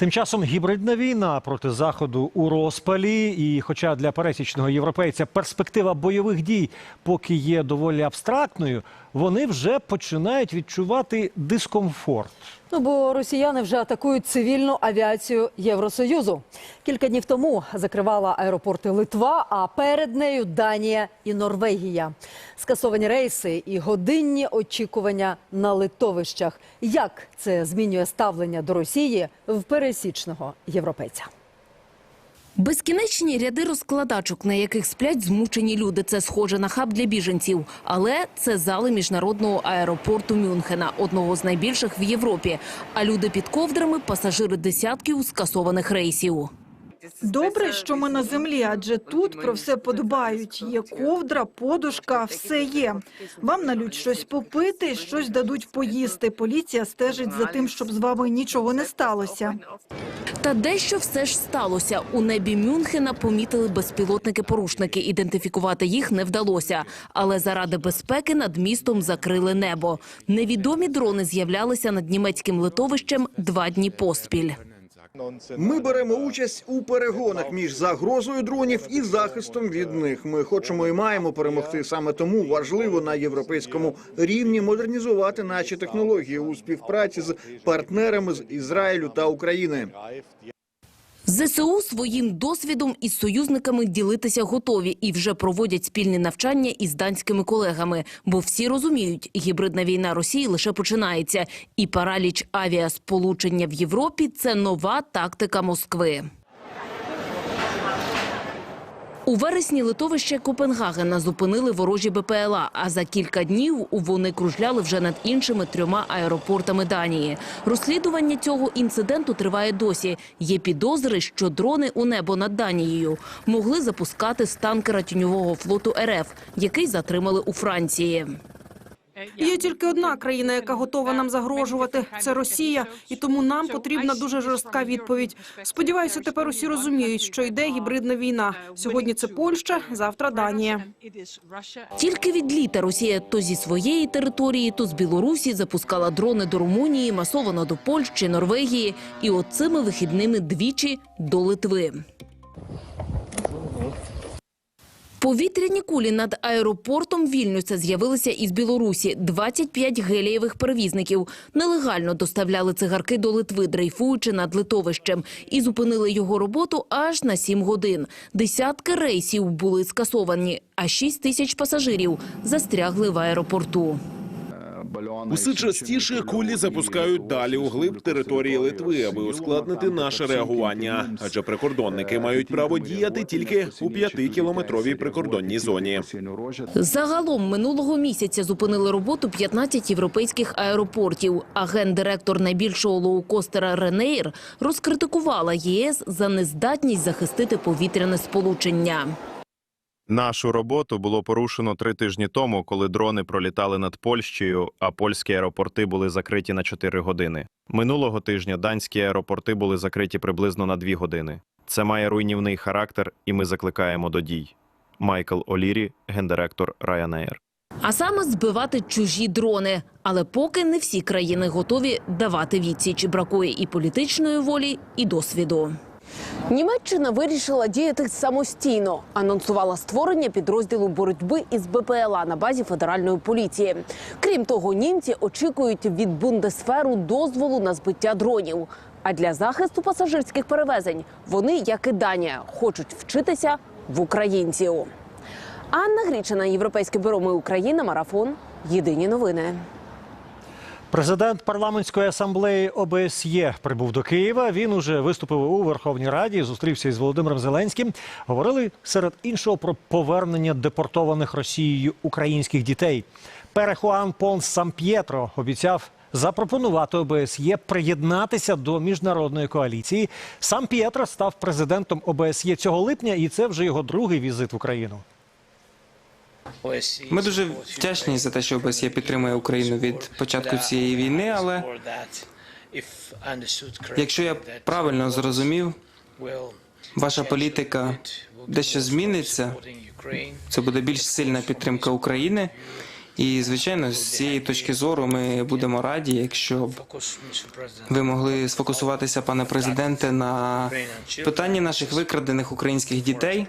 Тим часом гібридна війна проти заходу у розпалі. І, хоча для пересічного європейця перспектива бойових дій поки є доволі абстрактною, вони вже починають відчувати дискомфорт. Ну, бо росіяни вже атакують цивільну авіацію Євросоюзу. Кілька днів тому закривала аеропорти Литва, а перед нею Данія і Норвегія. Скасовані рейси і годинні очікування на литовищах. Як це змінює ставлення до Росії в пересічного європейця? Безкінечні ряди розкладачок, на яких сплять змучені люди. Це схоже на хаб для біженців. Але це зали міжнародного аеропорту Мюнхена, одного з найбільших в Європі. А люди під ковдрами – пасажири десятків скасованих рейсів. Добре, що ми на землі, адже тут про все подбають. Є ковдра, подушка, все є. Вам налють щось попити, щось дадуть поїсти. Поліція стежить за тим, щоб з вами нічого не сталося. Та дещо все ж сталося. У небі Мюнхена помітили безпілотники-порушники. Ідентифікувати їх не вдалося. Але заради безпеки над містом закрили небо. Невідомі дрони з'являлися над німецьким литовищем два дні поспіль. Ми беремо участь у перегонах між загрозою дронів і захистом від них. Ми хочемо і маємо перемогти. Саме тому важливо на європейському рівні модернізувати наші технології у співпраці з партнерами з Ізраїлю та України. ЗСУ своїм досвідом із союзниками ділитися готові і вже проводять спільні навчання із данськими колегами. Бо всі розуміють, гібридна війна Росії лише починається, і параліч авіасполучення в Європі це нова тактика Москви. У вересні литовище Копенгагена зупинили ворожі БПЛА, а за кілька днів вони кружляли вже над іншими трьома аеропортами Данії. Розслідування цього інциденту триває досі. Є підозри, що дрони у небо над Данією могли запускати з танкера тіньового флоту РФ, який затримали у Франції. Є тільки одна країна, яка готова нам загрожувати. Це Росія, і тому нам потрібна дуже жорстка відповідь. Сподіваюся, тепер усі розуміють, що йде гібридна війна. Сьогодні це Польща, завтра Данія. Тільки від літа Росія то зі своєї території, то з Білорусі запускала дрони до Румунії, масовано до Польщі, Норвегії і от цими вихідними двічі до Литви. Повітряні кулі над аеропортом Вільнюса з'явилися із Білорусі. 25 гелієвих перевізників нелегально доставляли цигарки до Литви, дрейфуючи над литовищем, і зупинили його роботу аж на 7 годин. Десятки рейсів були скасовані, а 6 тисяч пасажирів застрягли в аеропорту. Усе частіше кулі запускають далі у глиб території Литви, аби ускладнити наше реагування. Адже прикордонники мають право діяти тільки у п'ятикілометровій прикордонній зоні. Загалом минулого місяця зупинили роботу 15 європейських аеропортів. А гендиректор найбільшого лоукостера Ренейр розкритикувала ЄС за нездатність захистити повітряне сполучення. Нашу роботу було порушено три тижні тому, коли дрони пролітали над Польщею, а польські аеропорти були закриті на 4 години. Минулого тижня данські аеропорти були закриті приблизно на 2 години. Це має руйнівний характер, і ми закликаємо до дій. Майкл Олірі, гендиректор Ryanair. А саме збивати чужі дрони. Але поки не всі країни готові давати відсіч. Бракує і політичної волі, і досвіду. Німеччина вирішила діяти самостійно. Анонсувала створення підрозділу боротьби із БПЛА на базі федеральної поліції. Крім того, німці очікують від бундесферу дозволу на збиття дронів. А для захисту пасажирських перевезень вони, як і Данія, хочуть вчитися в українців. Анна Грічина, Європейське бюро «Ми Україна», марафон. Єдині новини. Президент парламентської асамблеї ОБСЄ прибув до Києва. Він уже виступив у Верховній Раді, зустрівся із Володимиром Зеленським. Говорили серед іншого про повернення депортованих Росією українських дітей. Перехуан Понс Сан-П'єтро обіцяв запропонувати ОБСЄ приєднатися до міжнародної коаліції. Сам П'єтро став президентом ОБСЄ цього липня, і це вже його другий візит в Україну. Ми дуже вдячні за те, що ОБСЄ підтримує Україну від початку цієї війни, але якщо я правильно зрозумів, ваша політика дещо зміниться. Це буде більш сильна підтримка України. І звичайно, з цієї точки зору ми будемо раді, якщо б ви могли сфокусуватися, пане президенте, на питанні наших викрадених українських дітей.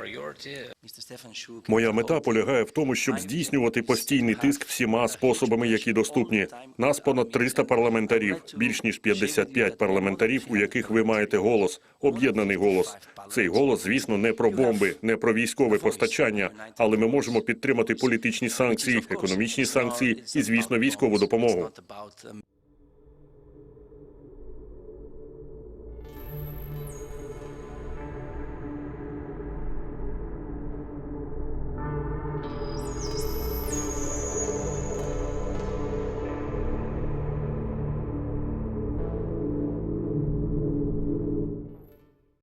Моя мета полягає в тому, щоб здійснювати постійний тиск всіма способами, які доступні. Нас понад 300 парламентарів, більш ніж 55 парламентарів, у яких ви маєте голос, об'єднаний голос. Цей голос, звісно, не про бомби, не про військове постачання, але ми можемо підтримати політичні санкції, економічні санкції і, звісно, військову допомогу.